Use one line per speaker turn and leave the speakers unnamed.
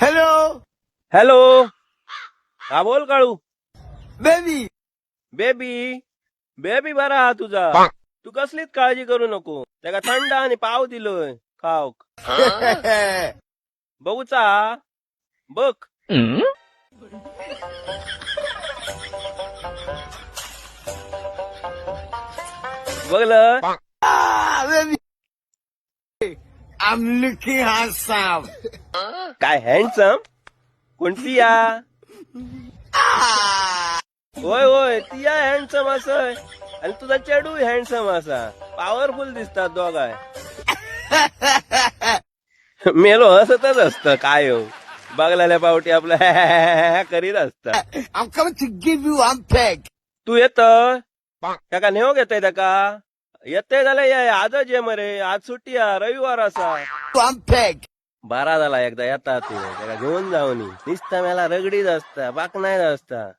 Hello.
Hello. हा बोल काळू.
Baby.
Baby. Baby बरा हा तुझा. तू कसलीच काळजी करू नको. त्याला थंड आणि पाव दिलोय. खाऊ बघूचा बघ. बघलं?
I'm looking handsome.
काय हँडसम कोणती या? होय होय ती या हँडसम असं आणि तुझा चेडू हँडसम असा. पॉवरफुल दिसतात दोघाय. मेलो हसतच असतं काय हो? बघलेल्या पावटी आपलं करीत असतात.
I'm coming to give you one peg.
तू येत? त्याका नेहो घेतय त्याका? येते झालं ये आजच ये मरे आज सुट्टी आ रविवार असा. बारा झाला एकदा येता तू त्याला घेऊन जाऊन निस्ता मेला रगडीत असता बाकणायत असता.